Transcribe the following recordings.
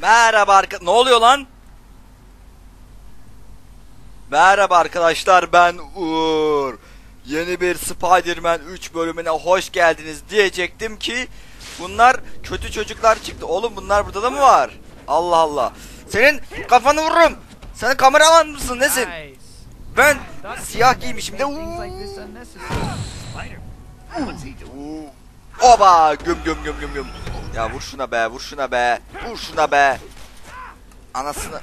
Merhaba arka... Ne oluyor lan? Merhaba arkadaşlar ben Uğur. Yeni bir Spider-Man 3 bölümüne hoş geldiniz diyecektim ki bunlar kötü çocuklar çıktı. Oğlum bunlar burada da mı var? Allah Allah. Senin kafanı vururum. Sen kameraman mısın nesin? Ben siyah giymişim de. make Oba güm güm güm güm güm. Ya vur şuna be vur şuna be. Vur şuna be. Anasını.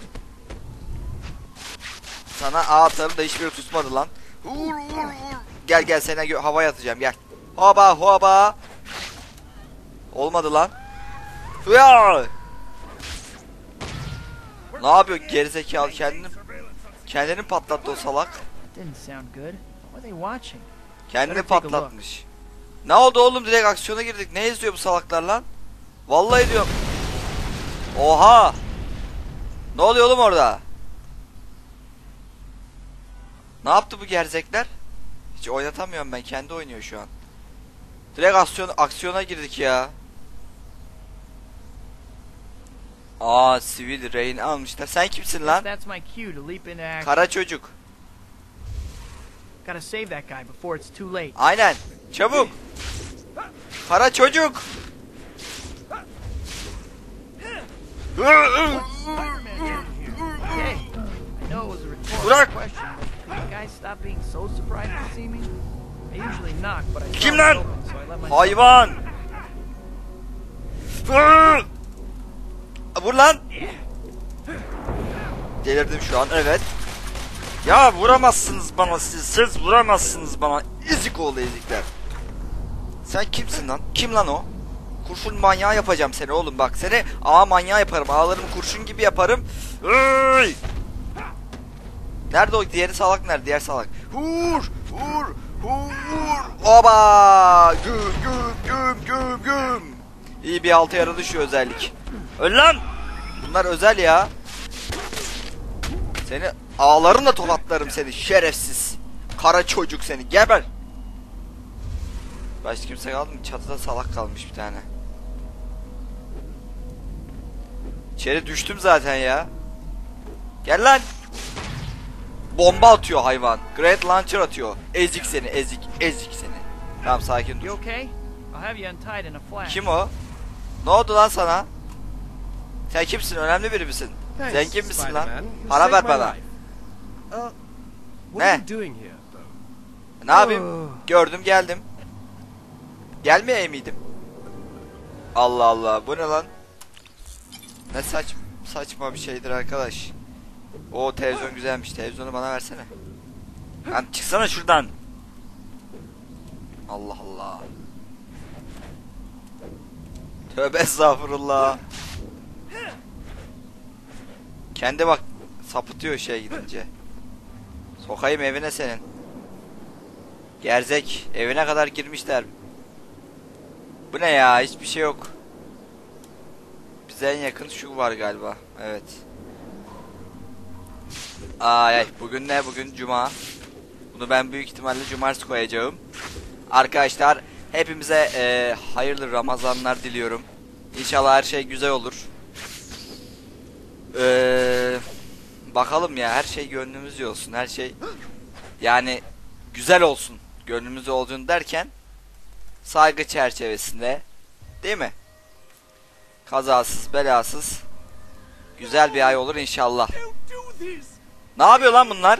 Sana A atarım da hiçbiri tutmadı lan. Vur vur vur. Gel gel sene gö- havaya atacağım gel. Hoba hoba. Olmadı lan. Ya. Ne yapıyor gerizekalı kendini kendini patlattı o salak. Kendini patlatmış. Ne oldu oğlum direkt aksiyona girdik. Ne izliyor bu salaklar lan? Vallahi diyorum. Oha. Ne oluyor oğlum orada? Ne yaptı bu gerzekler? Hiç oynatamıyorum ben. Kendi oynuyor şu an. Direkt aksiyon, aksiyona girdik ya. Aa sivil rehin almışlar. Sen kimsin lan? Kara çocuk. Aynen. Çabuk. Kara çocuk. Bırak. Kim lan? Hayvan. Vur lan. Delirdim şu an evet. Ya vuramazsınız bana siz. Siz vuramazsınız bana. Ezik oğlu ezikler. Sen kimsin lan? Kim lan o? Kurşun manyağı yapacağım seni oğlum bak. Seni ağa manyağı yaparım. Ağlarımı kurşun gibi yaparım. Iy! Nerede o? Diğeri salak nerede? Diğer salak. Vur! Vur! Vur! Oba! Güm güm güm güm güm. İyi bir altı yaralı şu özellik. Öl lan! Bunlar özel ya. Seni ağlarınla tokatlarım seni şerefsiz. Kara çocuk seni geber. Başka kimse kaldı mı? Çatıda salak kalmış bir tane. İçeri düştüm zaten ya. Gel lan. Bomba atıyor hayvan. Great Launcher atıyor. Ezik seni, ezik, ezik seni. Tamam sakin You dur. okay? I'll have you untied in a flash. Kim o? Ne oldu lan sana? Sen kimsin? Önemli biri misin? Zengin misin lan? Para ver bana. Uh, what Ne? are you doing here, though? Ne yapayım? Gördüm geldim. Gelmeye miydim? Allah Allah bu ne lan? Ne saç saçma bir şeydir arkadaş. O televizyon güzelmiş. Televizyonu bana versene. Lan çıksana şuradan. Allah Allah. Tövbe estağfurullah. Kendi bak sapıtıyor şey gidince. Sokayım evine senin. Gerzek evine kadar girmişler. Bu ne ya? Hiçbir şey yok. Bize en yakın şu var galiba. Evet. Ay ay bugün ne? Bugün cuma. Bunu ben büyük ihtimalle cumartesi koyacağım. Arkadaşlar hepimize e, hayırlı Ramazanlar diliyorum. İnşallah her şey güzel olur. Eee bakalım ya her şey gönlümüzce olsun. Her şey yani güzel olsun. Gönlümüzde olduğunu derken saygı çerçevesinde değil mi? Kazasız belasız güzel bir ay olur inşallah. Ne yapıyor lan bunlar?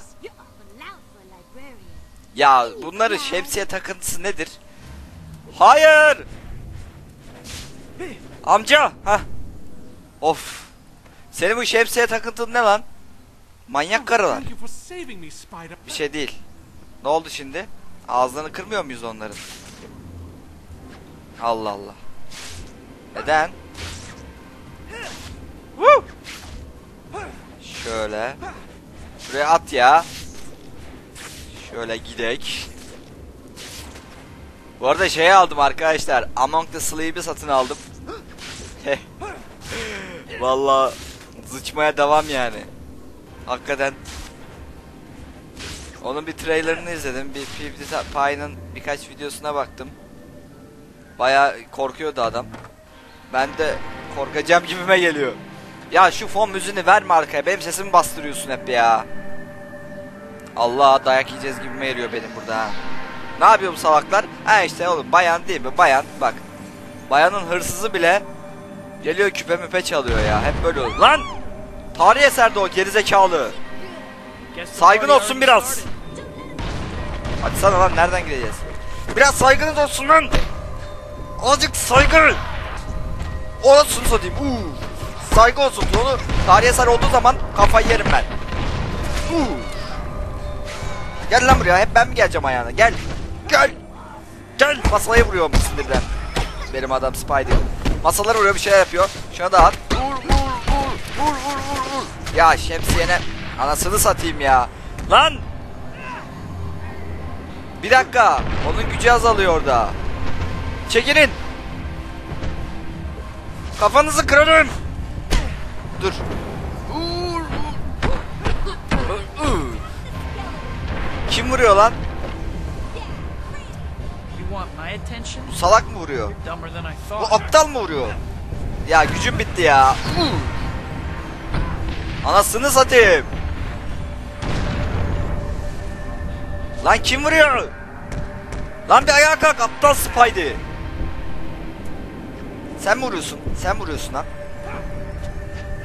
Ya bunların şemsiye takıntısı nedir? Hayır! Amca! ha. Of! Senin bu şemsiye takıntın ne lan? Manyak karılar. Bir şey değil. Ne oldu şimdi? Ağızlarını kırmıyor muyuz onların? Allah Allah. Neden? Woo! Şöyle. Şuraya at ya. Şöyle gidek. Bu arada şey aldım arkadaşlar. Among the Sleep'i satın aldım. Vallahi zıçmaya devam yani. Hakikaten onun bir trailerını izledim. Bir PewDiePie'nin birkaç videosuna baktım. Baya korkuyordu adam. Ben de korkacağım gibime geliyor. Ya şu fon müziğini verme arkaya. Benim sesimi bastırıyorsun hep ya. Allah dayak yiyeceğiz gibi mi eriyor benim burada ha. Ne yapıyor bu salaklar? Ha işte oğlum bayan değil mi? Bayan bak. Bayanın hırsızı bile geliyor küpe müpe çalıyor ya. Hep böyle oluyor. Lan! Tarihi eserde o gerizekalı. Saygın olsun biraz. Hadi sana lan nereden gideceğiz? Biraz saygınız olsun lan. Azıcık saygı. Orasını satayım. Uuu. Saygı olsun. Onu tarihi eser olduğu zaman kafayı yerim ben. Uuu. Gel lan buraya. Hep ben mi geleceğim ayağına? Gel. Gel. Gel. Masaya vuruyorum sinirden. Benim adam Spider. Masalara vuruyor bir şeyler yapıyor. Şuna da at. Vur vur vur. Vur vur vur vur. Ya şemsiyene anasını satayım ya. Lan. Bir dakika. Onun gücü azalıyor orada. Çekilin. Kafanızı kırarım. Dur. Kim vuruyor lan? Bu salak mı vuruyor? Bu aptal mı vuruyor? Ya gücüm bitti ya. Anasını satayım. Lan kim vuruyor? Lan bir ayağa kalk aptal Spidey. Sen mi vuruyorsun? Sen vuruyorsun lan?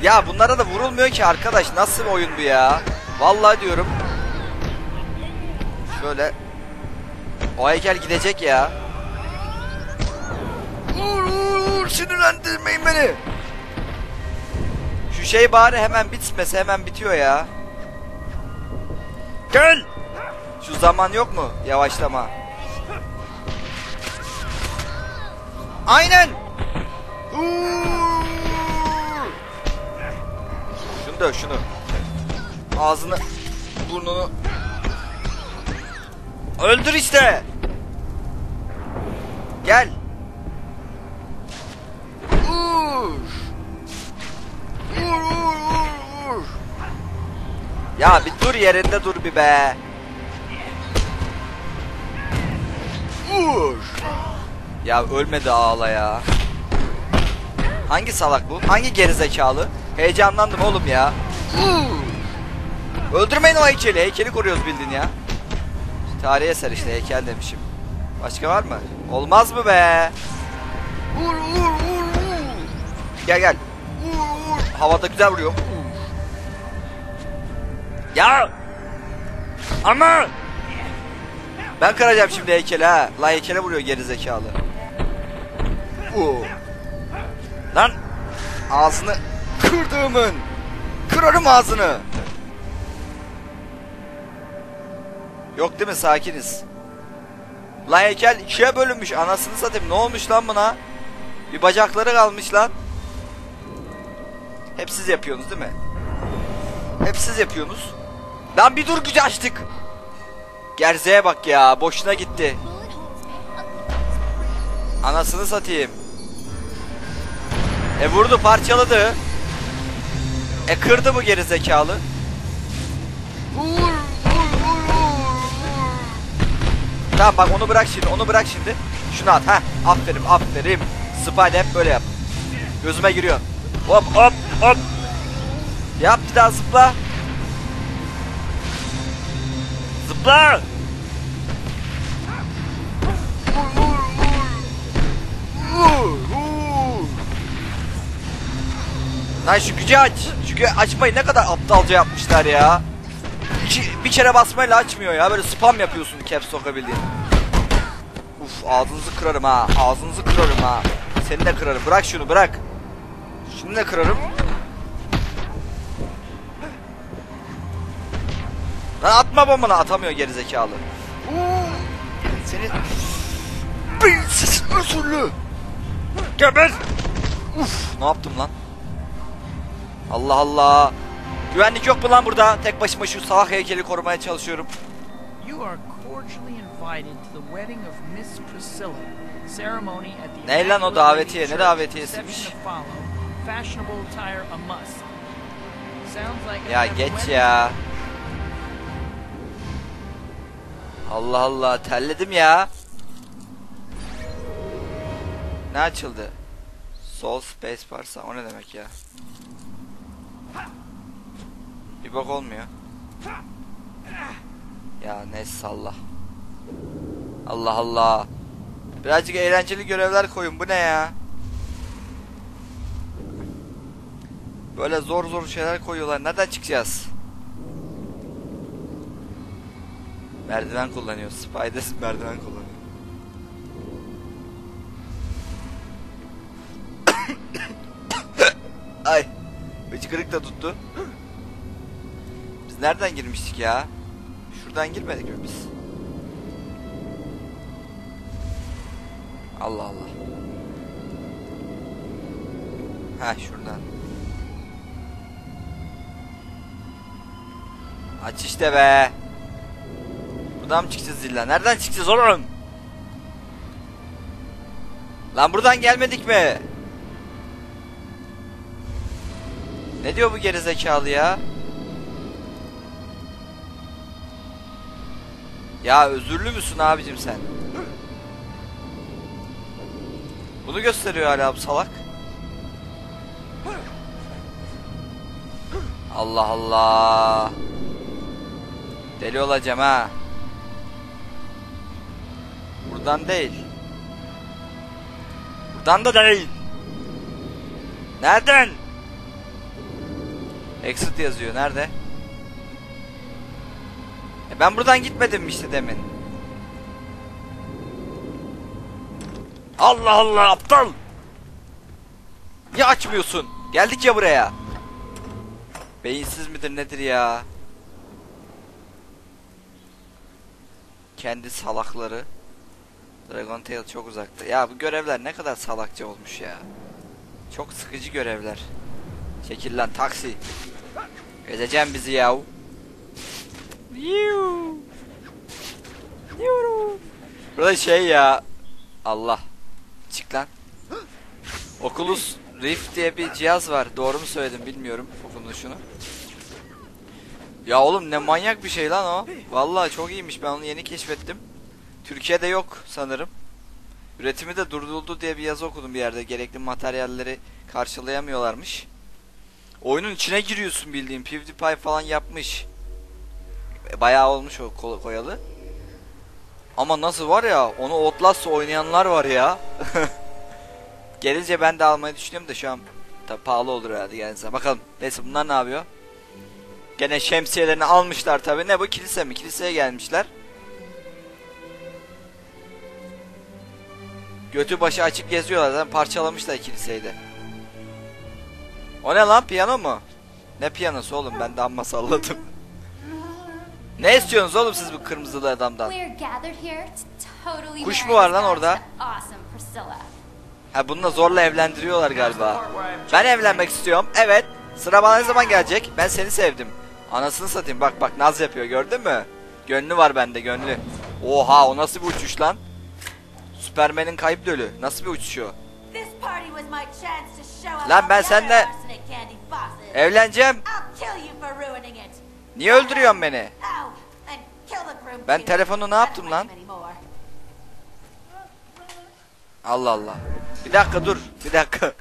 Ya bunlara da vurulmuyor ki arkadaş. Nasıl bir oyun bu ya? Vallahi diyorum. Şöyle. O heykel gidecek ya. Vur vur sinirlendirmeyin beni. Şu şey bari hemen bitmese hemen bitiyor ya. Gel. Şu zaman yok mu? Yavaşlama. Aynen. Şunu da şunu. Ağzını, burnunu. Öldür işte. Gel. Vur. Vur vur vur vur. Ya bir dur yerinde dur bir be. Vur. Ya ölmedi ağla ya. Hangi salak bu? Hangi gerizekalı? Heyecanlandım oğlum ya. Öldürmeyin o heykeli. Heykeli koruyoruz bildiğin ya. Tarihi eser işte heykel demişim. Başka var mı? Olmaz mı be? Vur vur vur vur. Gel gel. Vur vur. Havada güzel vuruyor. Ya. Ama. Ben kıracağım şimdi heykeli ha. La heykele vuruyor geri zekalı. Oo. Lan. Ağzını kırdığımın. Kırarım ağzını. Yok değil mi? Sakiniz. La heykel ikiye bölünmüş. Anasını satayım. Ne olmuş lan buna? Bir bacakları kalmış lan. Hep siz yapıyorsunuz değil mi? Hep siz yapıyorsunuz. Lan bir dur gücü açtık. Gerzeye bak ya. Boşuna gitti. Anasını satayım. E vurdu parçaladı. E kırdı bu geri zekalı. Vur vur vur vur. Tamam bak onu bırak şimdi onu bırak şimdi. Şunu at ha. Aferin aferin. Spider hep böyle yap. Gözüme giriyor. Hop hop hop. Yap bir daha zıpla. Zıpla. Lan şu gücü aç. Şu gücü açmayı ne kadar aptalca yapmışlar ya. İki, bir kere basmayla açmıyor ya. Böyle spam yapıyorsun caps sokabildiğin. Uf ağzınızı kırarım ha. Ağzınızı kırarım ha. Seni de kırarım. Bırak şunu bırak. Şunu da kırarım. Lan atma bombana atamıyor gerizekalı. Senin beyinsiz özürlü. Geber. Uf ne yaptım lan? Allah Allah. Güvenlik yok mu lan burada? Tek başıma şu salak heykeli korumaya çalışıyorum. Ne lan o davetiye? Ne davetiyesiymiş? Ya geç ya. Allah Allah terledim ya. Ne açıldı? Sol space barsa o ne demek ya? Bir bak olmuyor. Ya ne salla. Allah Allah. Birazcık eğlenceli görevler koyun. Bu ne ya? Böyle zor zor şeyler koyuyorlar. Nereden çıkacağız? Merdiven kullanıyor. Spider merdiven kullanıyor. Ay. Hıçkırık da tuttu. Biz nereden girmiştik ya? Şuradan girmedik mi biz? Allah Allah. Ha şuradan. Aç işte be. Buradan mı çıkacağız illa? Nereden çıkacağız oğlum? Lan buradan gelmedik mi? Ne diyor bu gerizekalı ya? Ya özürlü müsün abicim sen? Bunu gösteriyor hala bu salak. Allah Allah. Deli olacağım ha. Buradan değil. Buradan da değil. Nereden? Exit yazıyor. Nerede? E ben buradan gitmedim mi işte demin? Allah Allah aptal. Niye açmıyorsun? Geldik ya buraya. Beyinsiz midir nedir ya? Kendi salakları. Dragon Tail çok uzakta. Ya bu görevler ne kadar salakça olmuş ya. Çok sıkıcı görevler. Çekil lan taksi. Ezeceğim bizi yav. Yuuu. Yuuu. Burada şey ya. Allah. Çık lan. Oculus Rift diye bir cihaz var. Doğru mu söyledim bilmiyorum okunuşunu. Ya oğlum ne manyak bir şey lan o. Vallahi çok iyiymiş. Ben onu yeni keşfettim. Türkiye'de yok sanırım. Üretimi de durduruldu diye bir yazı okudum bir yerde. Gerekli materyalleri karşılayamıyorlarmış. Oyunun içine giriyorsun bildiğin. PewDiePie falan yapmış. Bayağı olmuş o koyalı. Ama nasıl var ya onu Outlast oynayanlar var ya. Gelince ben de almayı düşünüyorum da şu an tabi pahalı olur herhalde gelirse. Bakalım. Neyse bunlar ne yapıyor? Gene şemsiyelerini almışlar tabi. Ne bu kilise mi? Kiliseye gelmişler. Götü başı açık geziyorlar. Zaten parçalamışlar kiliseyi de. O ne lan piyano mu? Ne piyanosu oğlum ben de amma salladım. Ne istiyorsunuz oğlum siz bu kırmızılı adamdan? Kuş mu var lan orada? Ha bununla zorla evlendiriyorlar galiba. Ben evlenmek istiyorum. Evet. Sıra bana ne zaman gelecek? Ben seni sevdim. Anasını satayım. Bak bak naz yapıyor gördün mü? Gönlü var bende gönlü. Oha o nasıl bir uçuş lan? Süpermen'in kayıp dölü. Nasıl bir show Lan ben seninle-. Evleneceğim. Niye öldürüyorsun beni? Ow, and kill the groom Ben telefonu ne yaptım lan? Allah Allah. Bir dakika dur. Bir dakika.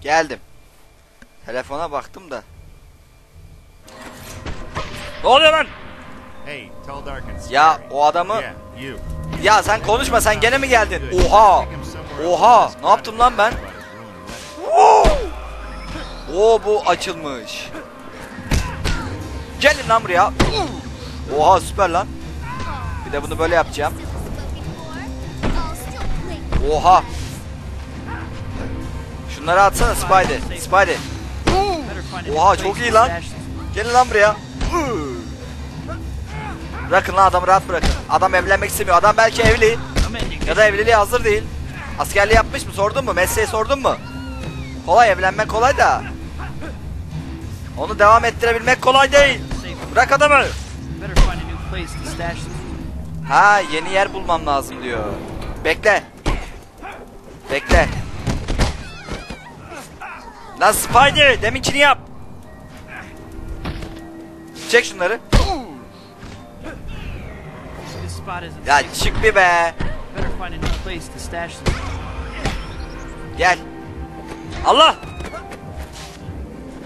Geldim. Telefona baktım da. Ne oluyor lan? Ya o adamı ya sen konuşma sen gene mi geldin? Oha. Oha. Ne yaptım lan ben? Oo bu açılmış. Gelin lan buraya. Oha süper lan. Bir de bunu böyle yapacağım. Oha. Şunları atsana Spidey. Spidey. Oha, çok iyi lan. Gelin lan buraya. Bırakın lan adamı rahat bırakın. Adam evlenmek istemiyor. Adam belki evli. Ya da evliliğe hazır değil. Askerliği yapmış mı? Sordun mu? Mesleği sordun mu? Kolay evlenmek kolay da. Onu devam ettirebilmek kolay değil. Bırak adamı. Ha yeni yer bulmam lazım diyor. Bekle. Bekle. Lan Spider deminkini yap. Çek şunları. Ya çık bir be. Better find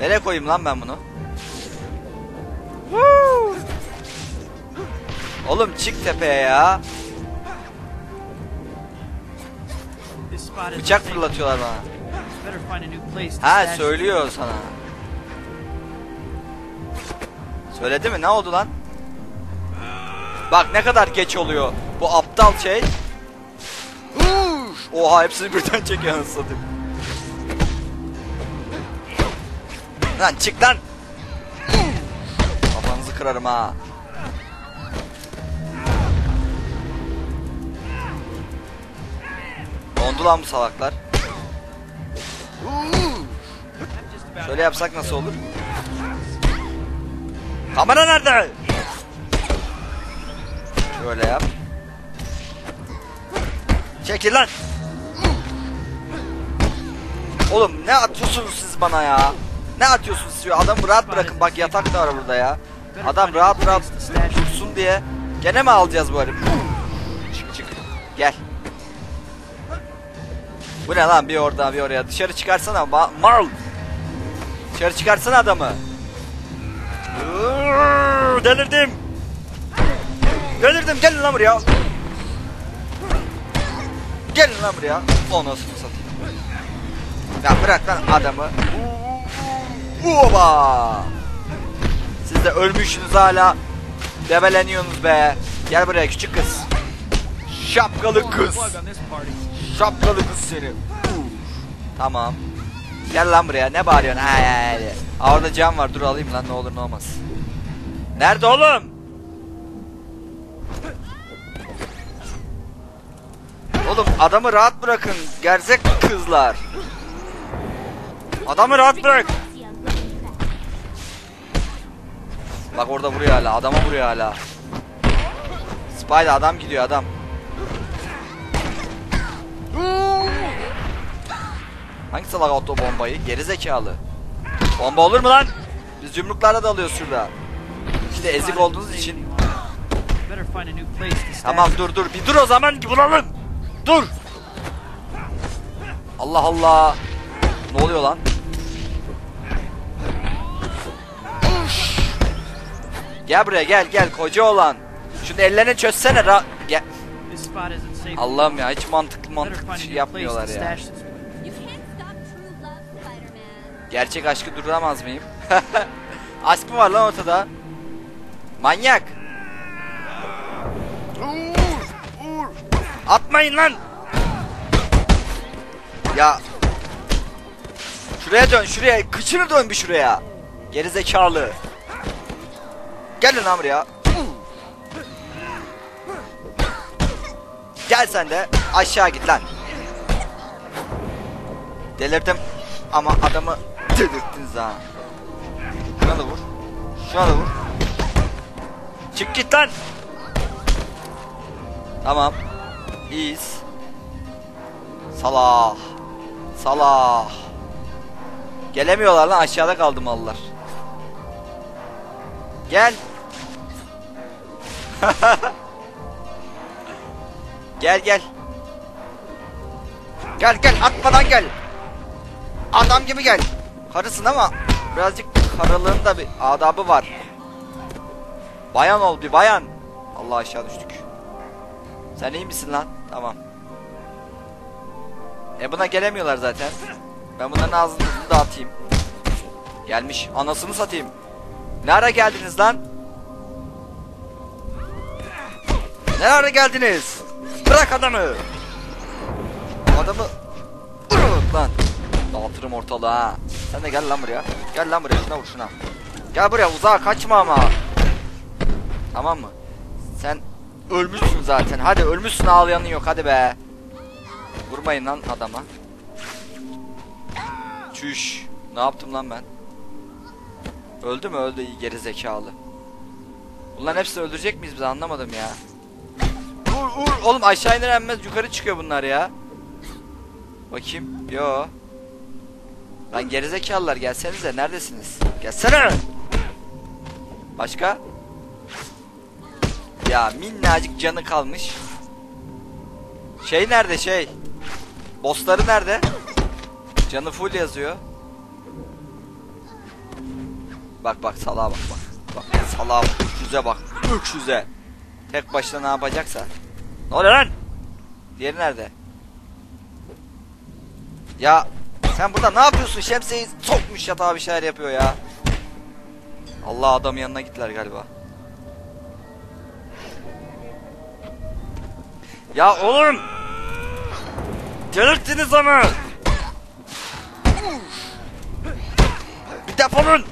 Nereye koyayım lan ben bunu? Oğlum çık tepeye ya. Bıçak fırlatıyorlar bana. Ha söylüyor sana. Söyledi mi? Ne oldu lan? Bak ne kadar geç oluyor. Bu aptal şey. Oha hepsini birden çekiyor anasını. Lan çık lan. Kafanızı kırarım ha. Dondu lan bu salaklar. Şöyle yapsak nasıl olur? Kamera nerede? Şöyle yap. Çekil lan. Oğlum ne atıyorsunuz siz bana ya? Ne atıyorsunuz siz? Adamı rahat bırakın. Bak yatak da var burada ya. Adam rahat rahat dursun diye. Gene mi alacağız bu herif? Çık çık. Gel. Bu ne lan bir orada bir oraya. Dışarı çıkarsana ma Marl. Dışarı çıkarsana adamı. Delirdim. Delirdim gelin lan buraya. Gelin lan buraya. Onasını satayım. Ya bırak lan adamı. Oba. Siz de ölmüşsünüz hala. Debeleniyorsunuz be. Gel buraya küçük kız. Şapkalı kız. Şapkalı kız seni. Tamam. Gel lan buraya. Ne bağırıyorsun? Ay ay ay. Aa, orada cam var. Dur alayım lan ne olur ne olmaz. Nerede oğlum? Oğlum adamı rahat bırakın. Gerzek kızlar. Adamı rahat bırak. Bak orada vuruyor hala. Adama vuruyor hala. Spider adam gidiyor adam. Hangi salak attı bombayı? Geri zekalı. Bomba olur mu lan? Biz yumruklarla dalıyoruz şurada. İşte ezik olduğunuz için. Tamam dur dur bir dur o zaman vuralım. Dur. Allah Allah. Ne oluyor lan? Gel buraya gel gel koca olan. Şunu ellerini çözsene ra gel. Allah'ım ya hiç mantıklı mantıklı şey yapmıyorlar ya. Gerçek aşkı duramaz mıyım? Aşk mı var lan ortada? Manyak. Atmayın lan. Ya. Şuraya dön şuraya. Kıçını dön bir şuraya. Geri zekalı. Gel lan buraya. Gel sen de aşağı git lan. Delirdim ama adamı delirttiniz ha. Şuna da vur. Şuna da vur. Çık git lan. Tamam. İyiyiz. Salah. Salah. Gelemiyorlar lan aşağıda kaldı mallar. Gel. gel gel. Gel gel atmadan gel. Adam gibi gel. Karısın ama birazcık karılığın da bir adabı var. Bayan ol bir bayan. Allah aşağı düştük. Sen iyi misin lan? Tamam. E buna gelemiyorlar zaten. Ben bunların ağzını dağıtayım. Gelmiş. Anasını satayım. Ne geldiniz lan? Ne ara geldiniz? Bırak adamı. Adamı Vurun lan. Dağıtırım ortalığı ha. Sen de gel lan buraya. Gel lan buraya şuna vur şuna. Gel buraya uzağa kaçma ama. Tamam mı? Sen ölmüşsün zaten. Hadi ölmüşsün ağlayanın yok hadi be. Vurmayın lan adama. Çüş. Ne yaptım lan ben? Öldü mü öldü geri zekalı. Bunların hepsini öldürecek miyiz biz anlamadım ya. Vur vur oğlum aşağı iner inmez yukarı çıkıyor bunlar ya. Bakayım. Yo. Lan gerizekalılar gelsenize neredesiniz? Gelsene. Başka? Ya minnacık canı kalmış. Şey nerede şey? Bossları nerede? Canı full yazıyor. Bak bak salağa bak bak. Bak salağa bak. Öküze bak. Öküze. Tek başına ne yapacaksa. Ne oluyor lan? Diğeri nerede? Ya sen burada ne yapıyorsun? Şemsiyeyi sokmuş yatağa bir şeyler yapıyor ya. Allah adam yanına gittiler galiba. Ya oğlum! Delirttiniz ama! Bir defolun!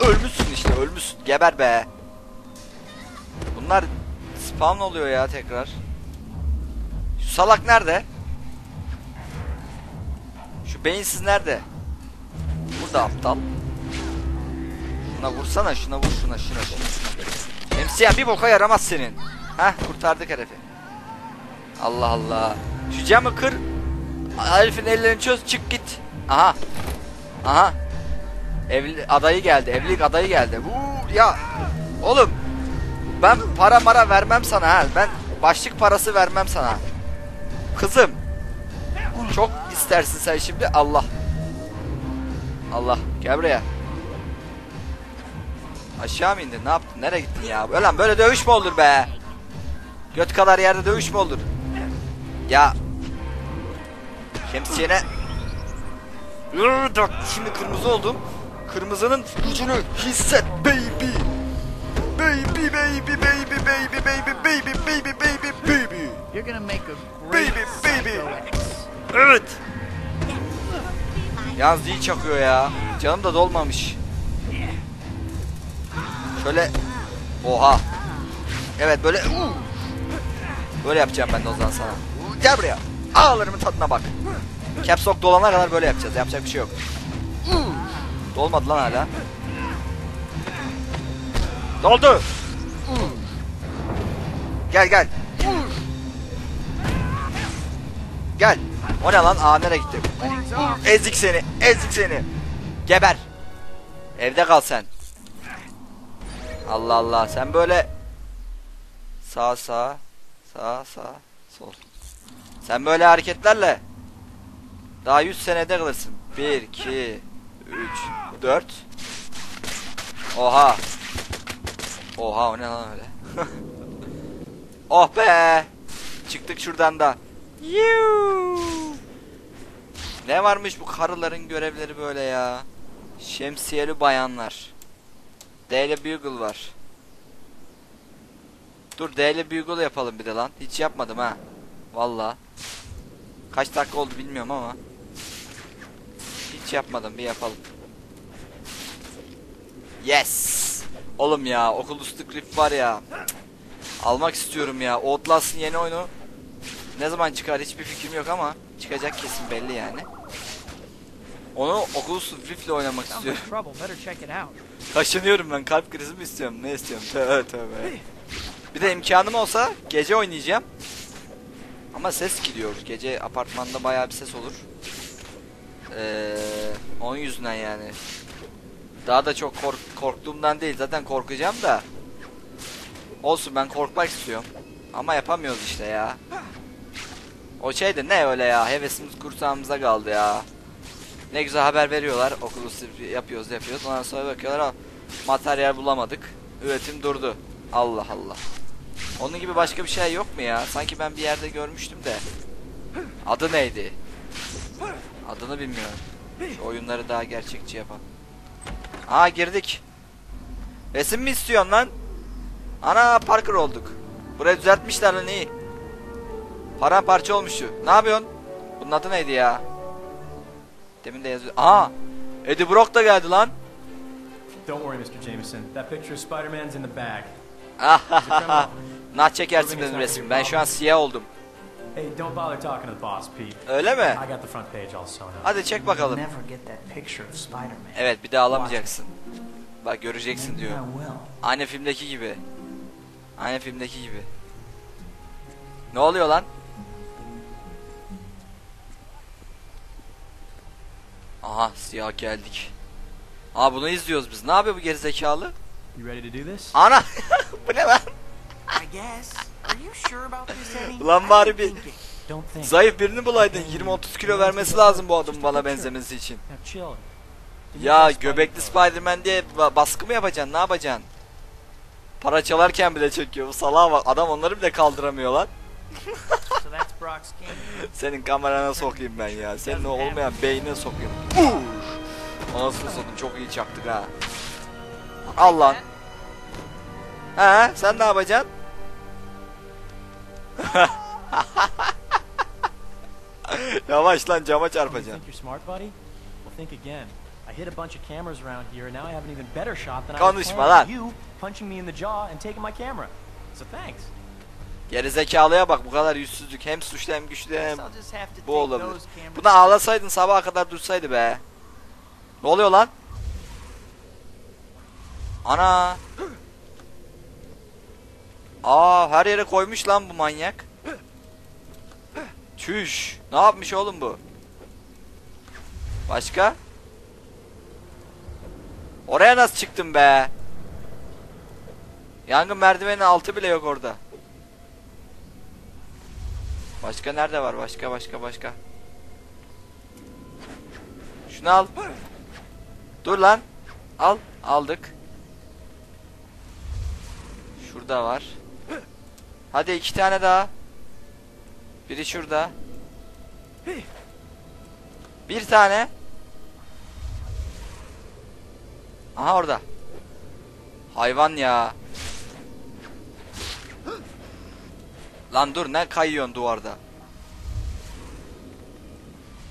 Ölmüşsün işte ölmüşsün. Geber be. Bunlar spawn oluyor ya tekrar. Şu salak nerede? Şu beyinsiz nerede? Burada aptal. Şuna vursana şuna vur şuna şuna şuna. Emsiyen bir boka yaramaz senin. Heh kurtardık herifi. Allah Allah. Şu camı kır. Herifin ellerini çöz çık git. Aha. Aha. Evli adayı geldi. Evlilik adayı geldi. Vuu, ya oğlum ben para mara vermem sana ha. Ben başlık parası vermem sana. Kızım. Çok istersin sen şimdi. Allah. Allah. Gel buraya. Aşağı mı indin? Ne yaptın? Nereye gittin ya? Ölen böyle dövüş mü olur be? Göt kadar yerde dövüş mü olur? Ya. Şemsiyene. Şimdi kırmızı oldum. Kırmızının gücünü hisset baby. Baby baby baby baby baby baby baby baby baby. You're gonna make a great Baby, baby. Evet. Yalnız iyi çakıyor ya. Canım da dolmamış. Şöyle. Oha. Evet böyle. Böyle yapacağım ben de o zaman sana. Gel buraya. Ağlarımın tadına bak. Caps lock dolana kadar böyle yapacağız. Yapacak bir şey yok. Dolmadı lan hala. Doldu. Uh! Gel gel. Gel. O ne lan? Aa nereye gitti? Ezik seni. Ezik seni. Geber. Evde kal sen. Allah Allah. Sen böyle sağ sağ sağ sağ sol. Sen böyle hareketlerle daha 100 senede kalırsın. 1 2 3 4 Oha. Oha o ne lan öyle? oh be. Çıktık şuradan da. Yuu. Ne varmış bu karıların görevleri böyle ya? Şemsiyeli bayanlar. Daily Bugle var. Dur Daily Bugle yapalım bir de lan. Hiç yapmadım ha. Valla. Kaç dakika oldu bilmiyorum ama. Hiç yapmadım bir yapalım. Yes. Oğlum ya Oculus Rift var ya. Almak istiyorum ya. Outlast'ın yeni oyunu ne zaman çıkar hiçbir fikrim yok ama çıkacak kesin belli yani. Onu Oculus Rift'le oynamak Sounds istiyorum. Kaşınıyorum ben kalp krizi mi istiyorum ne istiyorum tövbe tövbe. Bir de imkanım olsa gece oynayacağım. Ama ses gidiyor. Gece apartmanda bayağı bir ses olur. Ee, onun yüzünden yani. Daha da çok kork- korktuğumdan değil. Zaten korkacağım da. Olsun ben korkmak istiyorum. Ama yapamıyoruz işte ya. O şey de ne öyle ya. Hevesimiz kursağımıza kaldı ya. Ne güzel haber veriyorlar. Okulu yapıyoruz yapıyoruz. Ondan sonra bakıyorlar. "Aa, Materyal bulamadık. Üretim durdu. Allah Allah. Onun gibi başka bir şey yok mu ya? Sanki ben bir yerde görmüştüm de. Adı neydi? Adını bilmiyorum. Şu oyunları daha gerçekçi yapan. Aa girdik. Resim mi istiyorsun lan? Ana Parker olduk. Burayı düzeltmişler lan iyi. Paramparça olmuş şu. Ne yapıyorsun? Bunun adı neydi ya? Demin de yazıyor. Aa! Eddie Brock da geldi lan. Don't worry, Mr. Jameson. That picture of Spider-Man's in the bag. Nah çekersin benim resmim. Ben şu an siyah oldum. Hey, don't bother talking to the boss, Pete. Öyle mi? I got the front page all sewn up. Hadi çek bakalım. Never get that picture of Spider-Man. Evet bir daha alamayacaksın. Bak göreceksin diyor. I will. Aynı filmdeki gibi. Aynı filmdeki gibi. Ne oluyor lan? Aha siyah geldik. Aa bunu izliyoruz biz. Ne yapıyor bu gerizekalı? You ready to do this? Ana! bu ne lan? I guess. Ulan bari bir Don't think. zayıf birini bulaydın. 20-30 kilo vermesi lazım bu adamın bana benzemesi için. Ya göbekli. Spider-Man diye ba- baskı mı yapacaksın? Ne yapacaksın? Para çalarken bile çekiyor. Bu salağa bak. Adam onları bile kaldıramıyor lan. Senin kamerana sokayım ben ya. Senin o olmayan beynine sokayım. Anasını satayım çok iyi çaktık ha. Al lan. He sen ne yapacaksın? Yavaş lan cama you çarpacaksın. think you're smart, buddy? Well, think again. I hit a bunch of cameras around here, and now I have an even better shot than I was Konuşma planning you punching me in the jaw and taking my camera. So thanks. Gerizekalıya bak bu kadar yüzsüzlük. Hem suçlu hem güçlü hem bu olabilir. Buna ağlasaydın sabaha kadar dursaydı be. Ne oluyor lan? Ana. Aa her yere koymuş lan bu manyak. Çüş. Ne yapmış oğlum bu? Başka? Oraya nasıl çıktın be? Yangın merdivenin altı bile yok orada. Başka nerede var? Başka başka başka. Şunu al. Dur lan. Al. Aldık. Şurada var. Hadi iki tane daha. Biri şurada. Bir tane. Aha orada. Hayvan ya. Lan dur ne kayıyorsun duvarda?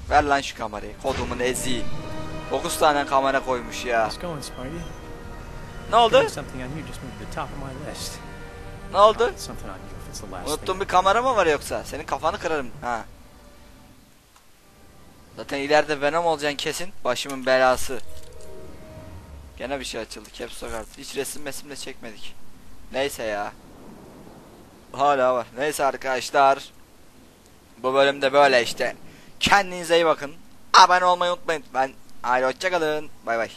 Ver lan şu kamerayı. Kodumun ezi. 9 tane kamera koymuş ya. Ne oldu? Ne oldu? Thing. bir kamera mı var yoksa? Senin kafanı kırarım. Ha. Zaten ileride Venom olacaksın kesin. Başımın belası. Gene bir şey açıldı. Caps Lock. Hiç resim mesim de çekmedik. Neyse ya. Hala var. Neyse arkadaşlar. Bu bölümde böyle işte. Kendinize iyi bakın. Abone olmayı unutmayın. Ben haydi hoşçakalın. Bay bay.